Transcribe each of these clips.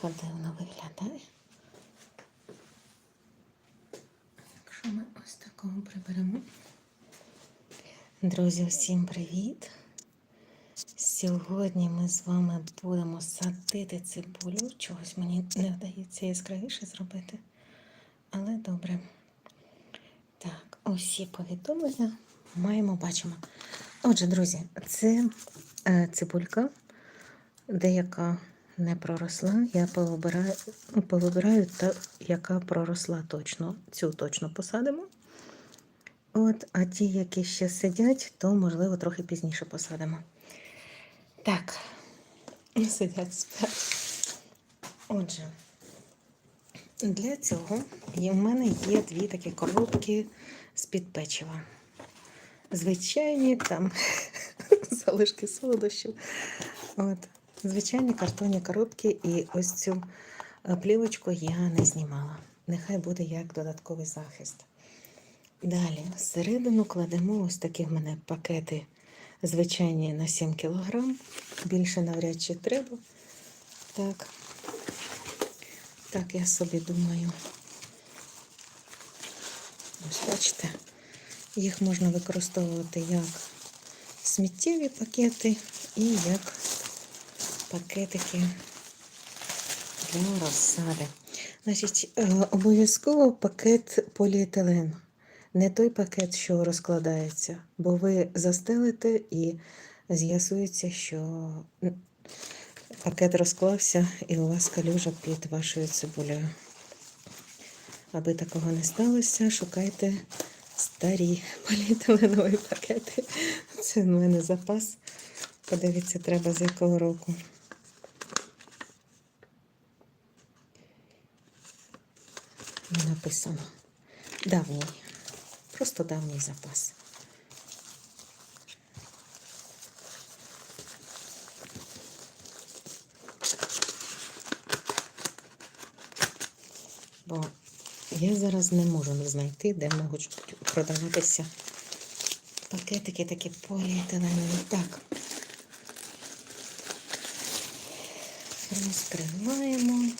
трохи дивно виглядає. Якщо ми ось такого приберемо. Друзі, всім привіт! Сьогодні ми з вами будемо садити цибулю. Чогось мені не вдається яскравіше зробити. Але добре. Так, усі повідомлення маємо, бачимо. Отже, друзі, це е, цибулька, деяка не проросла. Я повибираю, повибираю та, яка проросла точно. Цю точно посадимо. От, а ті, які ще сидять, то, можливо, трохи пізніше посадимо. Так, сидять спять. Отже, для цього в мене є дві такі коробки з-під печива. Звичайні там залишки солодощів. От, звичайні картонні коробки, і ось цю е, плівочку я не знімала. Нехай буде як додатковий захист. Далі, всередину кладемо ось такі в мене пакети звичайні на 7 кг. Більше навряд чи треба. Так. Так, я собі думаю. Ось бачите, їх можна використовувати як сміттєві пакети і як пакетики для розсади. Значить, е, обов'язково пакет поліетилену. Не той пакет, що розкладається, бо ви застелите і з'ясується, що пакет розклався і у вас калюжа під вашою цибулею. Аби такого не сталося, шукайте старі поліетиленові пакети. Це в мене запас. Подивіться, треба з якого року. Не написано. Давній. Просто давній запас. Бо я зараз не можу знайти, де можуть продаватися пакетики такі поліетиленові. Так. Розкриваємо.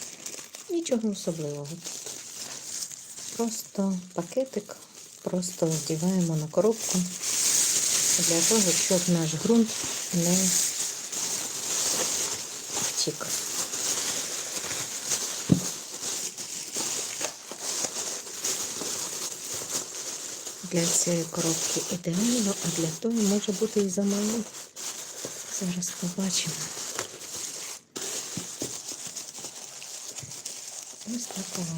Нічого особливого. Просто пакетик, просто вдіваємо на коробку для того, щоб наш ґрунт не втік. Для цієї коробки ідеально, а для того може бути і замало. Зараз побачимо. Ось такого.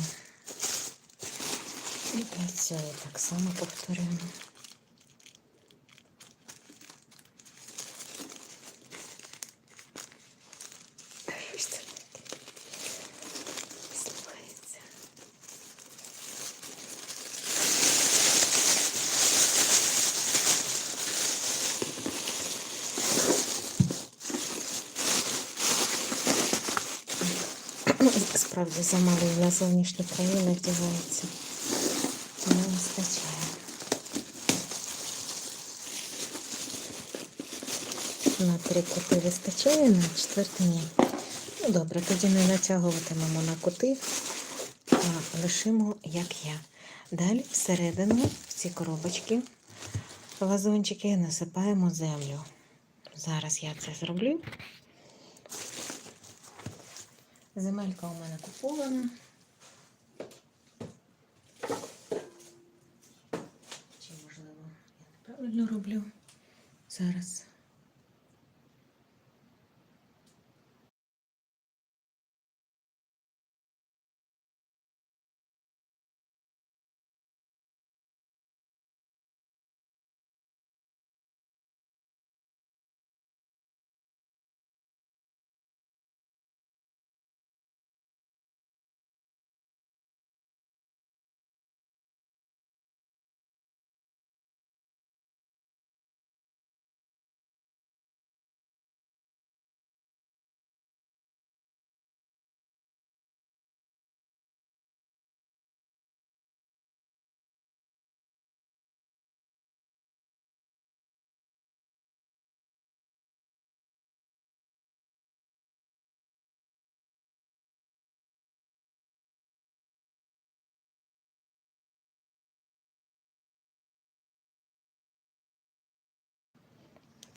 І цієї так само повторюємо. Справді замало на зовнішні країни вдягається. Не вистачає. На три кути вистачає, на четвертий ні. Ну добре, тоді не натягуватимемо на кути, а лишимо, як є. Далі всередину в ці коробочки, вазончики насипаємо землю. Зараз я це зроблю. Земелька у мене купована. Чи, можливо, я неправильно роблю зараз.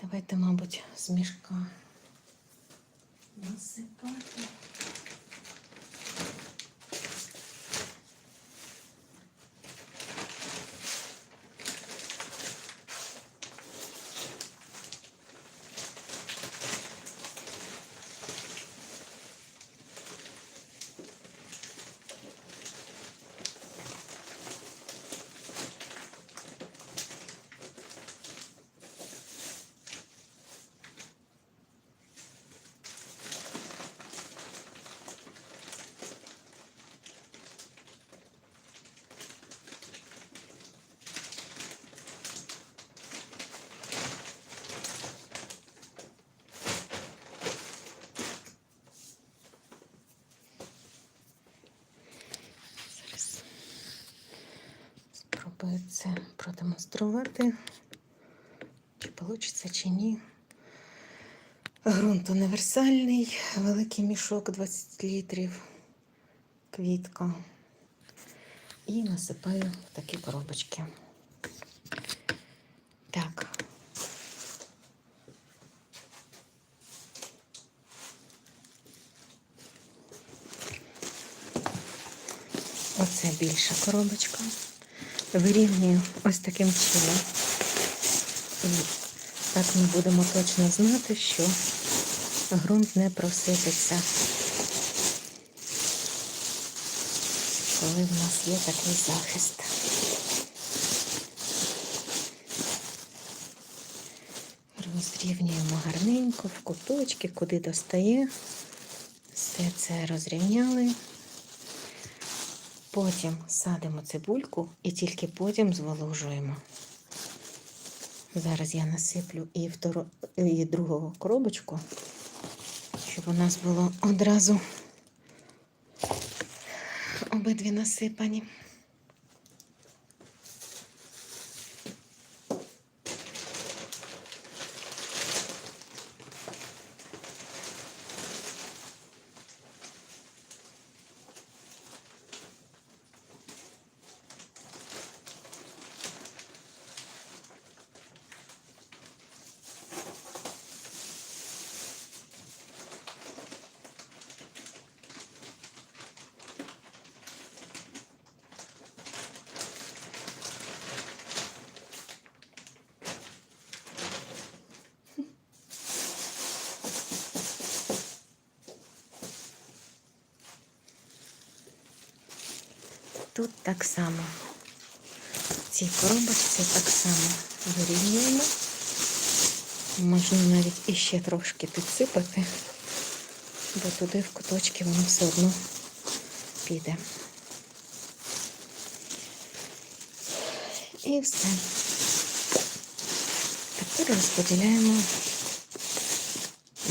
Давайте, мабуть, з мішка насипати. Зараз спробую це продемонструвати. Чи вийде, чи ні. Грунт універсальний, великий мішок 20 літрів, квітка. І насипаю такі коробочки. Так. Оце більша коробочка. Вирівнюю ось таким чином. І так ми будемо точно знати, що ґрунт не просипеться. Коли в нас є такий захист. Розрівнюємо гарненько в куточки, куди достає. Все це розрівняли. Потім садимо цибульку і тільки потім зволожуємо. Зараз я насиплю і, второ, і другу коробочку, щоб у нас було одразу обидві насипані. Тут так само. В цій коробочці так само вирівнюємо. Можна навіть іще трошки підсипати, бо туди в куточки воно все одно піде. І все. Тепер розподіляємо,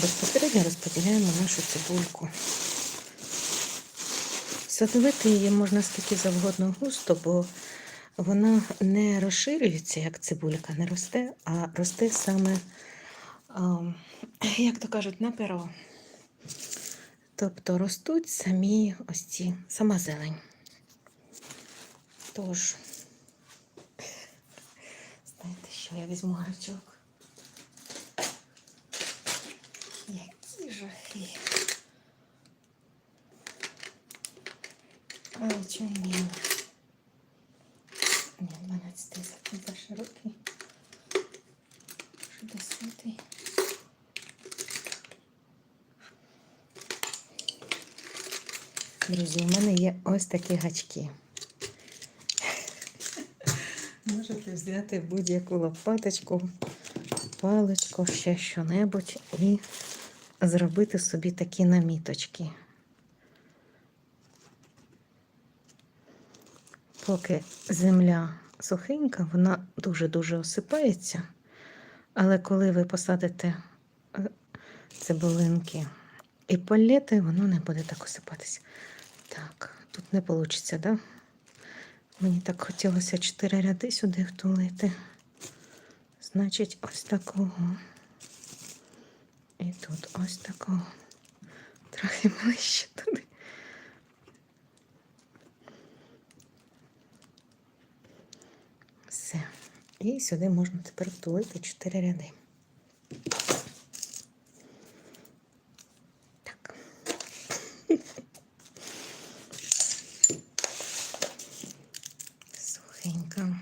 безпосередньо розподіляємо нашу цибульку. Садовити її можна скільки завгодно густо, бо вона не розширюється, як цибулька, не росте, а росте саме, як то кажуть, на перо. Тобто ростуть самі ось ці, сама зелень. Тож, знаєте, що я візьму гарчок. Які жахи. Але чому ні? Ні, 12 за, за широкий. 60. Друзі, у мене є ось такі гачки. Можете взяти будь-яку лопаточку, паличку, ще що-небудь і зробити собі такі наміточки. Поки земля сухенька, вона дуже-дуже осипається. Але коли ви посадите е, цибулинки і полєте, воно не буде так осипатися. Так, тут не вийде? Да? Мені так хотілося чотири ряди сюди втулити. Значить, ось такого. І тут ось такого. Трохи ближче туди. І сюди можна тепер втулити 4 ряди. Так. Сухенька.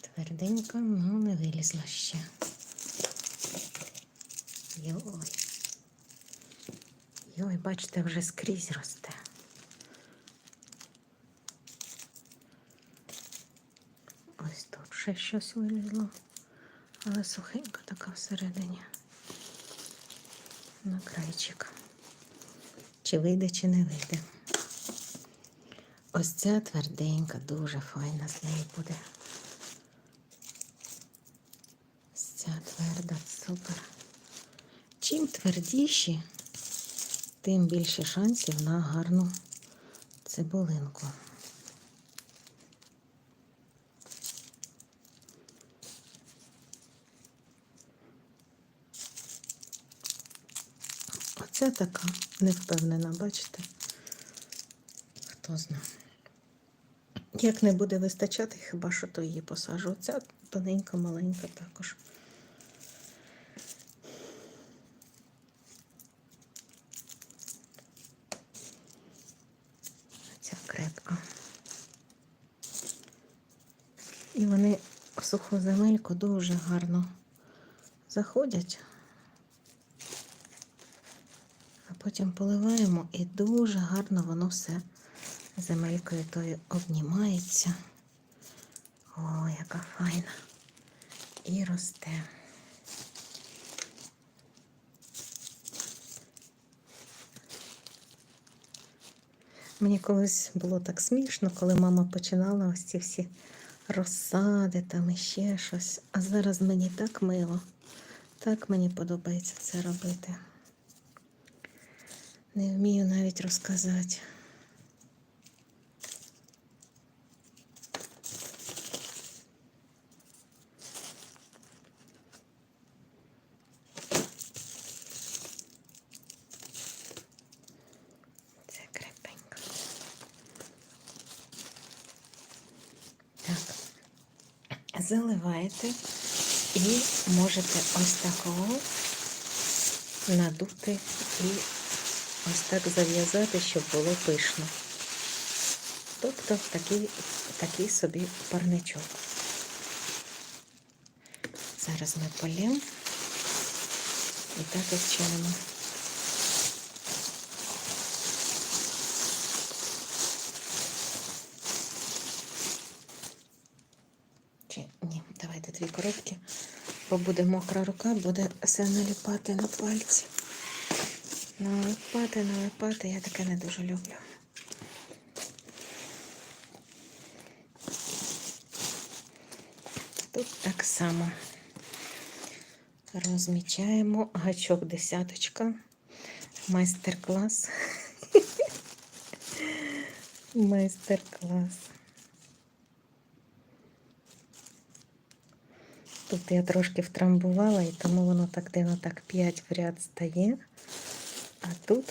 Тверденька, але ну, не вилізла ще. Йой. Йой, бачите, вже скрізь росте. Ще щось вилізло, але сухенька така всередині. На крайчик. Чи вийде, чи не вийде. Ось ця тверденька, дуже файна з неї буде. Ось ця тверда, супер. Чим твердіші, тим більше шансів на гарну цибулинку. Оця така невпевнена, бачите? Хто знає. Як не буде вистачати, хіба що то її посажу. Оця тоненька, маленька також. Ця крепка. І вони в суху земельку дуже гарно заходять. А потім поливаємо і дуже гарно воно все земелькою тою обнімається. О, яка файна. І росте. Мені колись було так смішно, коли мама починала ось ці всі розсади там і ще щось. А зараз мені так мило. Так мені подобається це робити. Не вмію навіть розказати. Так. Заливаєте і можете ось такого надути і ось так зав'язати, щоб було пишно. Тобто такий, такий собі парничок. Зараз ми полємо і так і. Чи ні, давайте дві коробки, бо буде мокра рука, буде все наліпати на пальці. Налипати, налипати, я таке не дуже люблю. Тут так само розмічаємо гачок десяточка, майстер-клас. Майстер-клас. Тут я трошки втрамбувала, і тому воно так дивно так 5 в ряд стає. А тут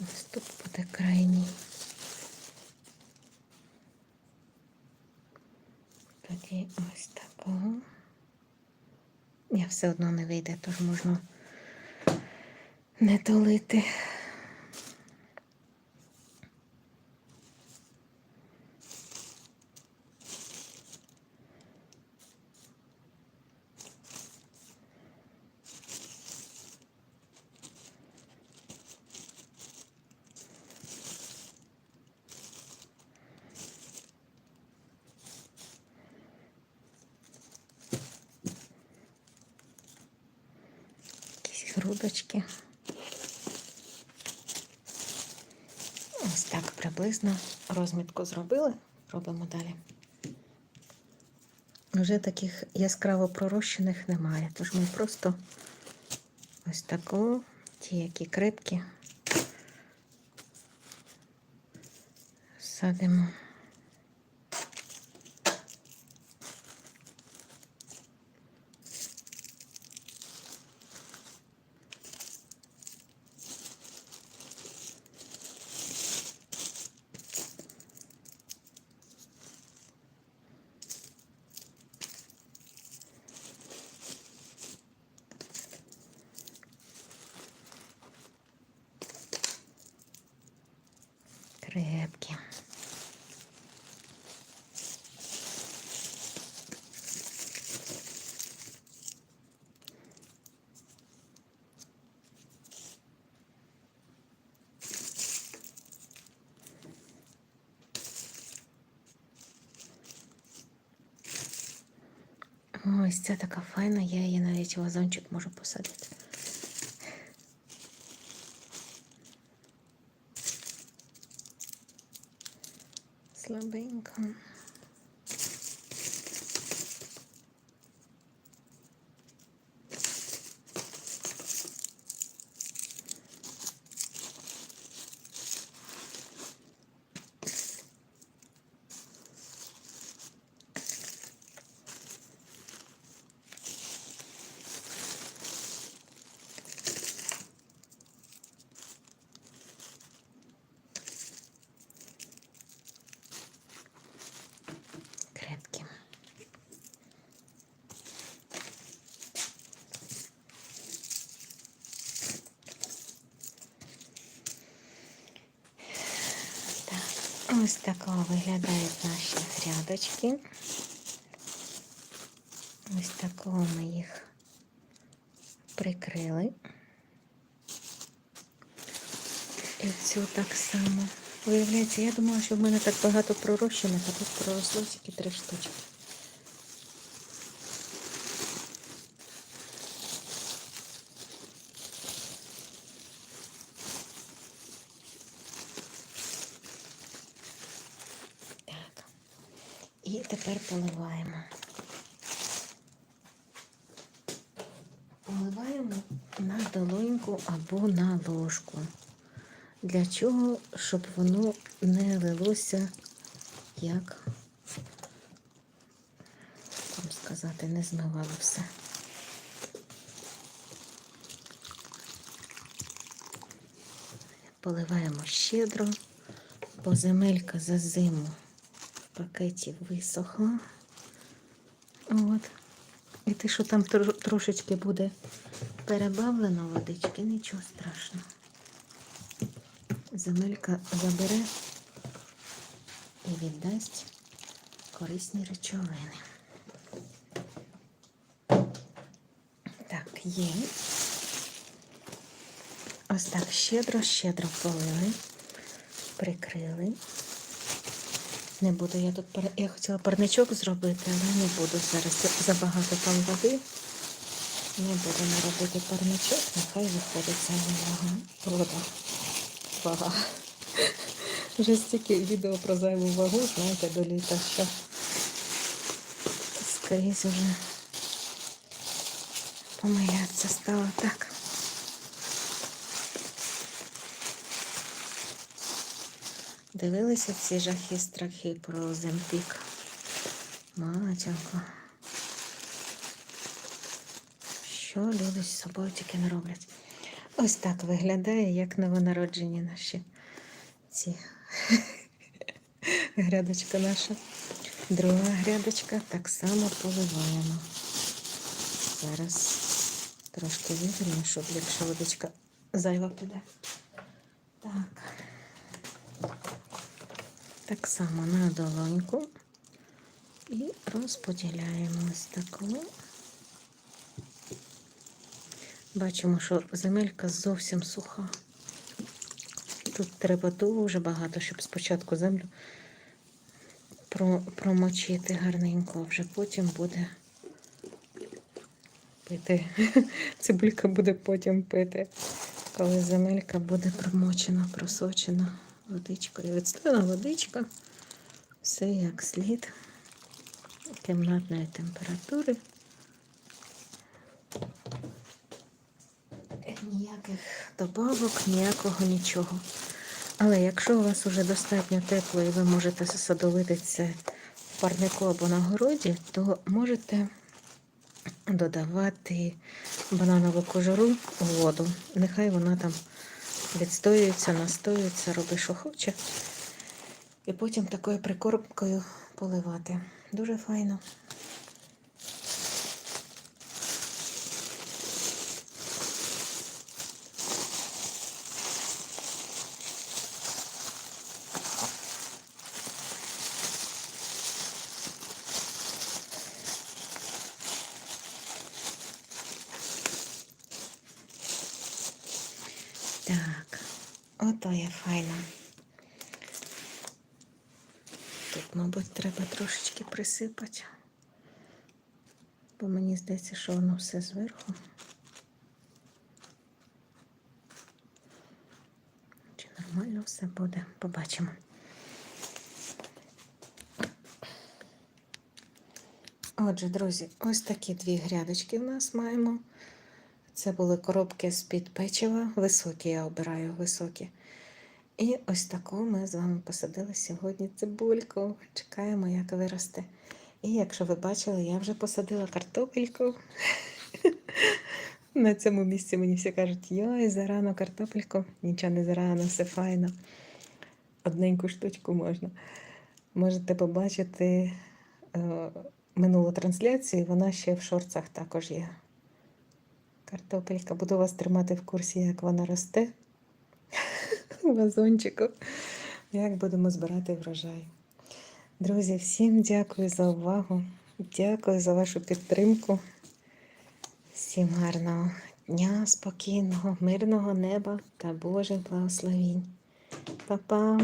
ось тут буде крайній. Тоді ось такого. Я все одно не вийде, тож можна не долити. Якісь грудочки. Ось так приблизно розмітку зробили. Робимо далі. Вже таких яскраво пророщених немає, тож ми просто ось таку, ті, які крепкі, садимо. Ось ця така файна, я її навіть в вазончик можу посадити. Слабенько. Крепкі. Так, ось такого виглядають наші грядочки. Ось такого ми їх прикрили. І цю так само. Виявляється, я думала, що в мене так багато пророщено, а тут проросло тільки три штучки. І тепер поливаємо. Поливаємо на долоньку або на ложку. Для чого? Щоб воно не лилося, як вам сказати, не змивало все. Поливаємо щедро, бо земелька за зиму в пакеті висохла. От. І те, що там тро- трошечки буде перебавлено водички, нічого страшного земелька забере і віддасть корисні речовини. Так, є. Ось так щедро-щедро полили, прикрили. Не буду я тут пар- я хотіла парничок зробити, але не буду зараз забагато там води. Не буду не робити парничок, нехай виходить зайва вода вага. Вже стільки відео про зайву вагу, знаєте, до літа, що скрізь уже помилятися стало так. Дивилися ці жахи страхи про Земпік. Матінко. Що люди з собою тільки не роблять. Ось так виглядає, як новонароджені наші ці грядочка наша. Друга грядочка так само поливаємо. Зараз трошки виверну, щоб якщо водичка зайва піде. Так. Так само на долоньку і розподіляємо ось таку. Бачимо, що земелька зовсім суха. Тут треба дуже багато, щоб спочатку землю промочити гарненько, а вже потім буде пити. Цибулька буде потім пити, коли земелька буде промочена, просочена водичкою. Відстойна водичка, все як слід, кімнатної температури. Ніяких добавок, ніякого нічого. Але якщо у вас вже достатньо тепло і ви можете садовити це в парнику або на городі, то можете додавати бананову кожуру у воду. Нехай вона там відстоюється, настоюється, робить, що хоче. І потім такою прикормкою поливати. Дуже файно. Так, ото є файно. Тут, мабуть, треба трошечки присипати. Бо мені здається, що воно все зверху. Чи нормально все буде? Побачимо. Отже, друзі, ось такі дві грядочки в нас маємо. Це були коробки з-під печива. Високі, я обираю високі. І ось таку ми з вами посадили сьогодні цибульку. Чекаємо, як виросте. І якщо ви бачили, я вже посадила картопельку. На цьому місці мені всі кажуть, йой, зарано картопельку. Нічого не зарано, все файно. Одненьку штучку можна. Можете побачити е, минулу трансляцію, вона ще в шорцах також є. Картопелька. Буду вас тримати в курсі, як вона росте вазончику. Як будемо збирати врожай. Друзі, всім дякую за увагу. Дякую за вашу підтримку. Всім гарного дня, спокійного, мирного неба та Божих благословінь. Па-па!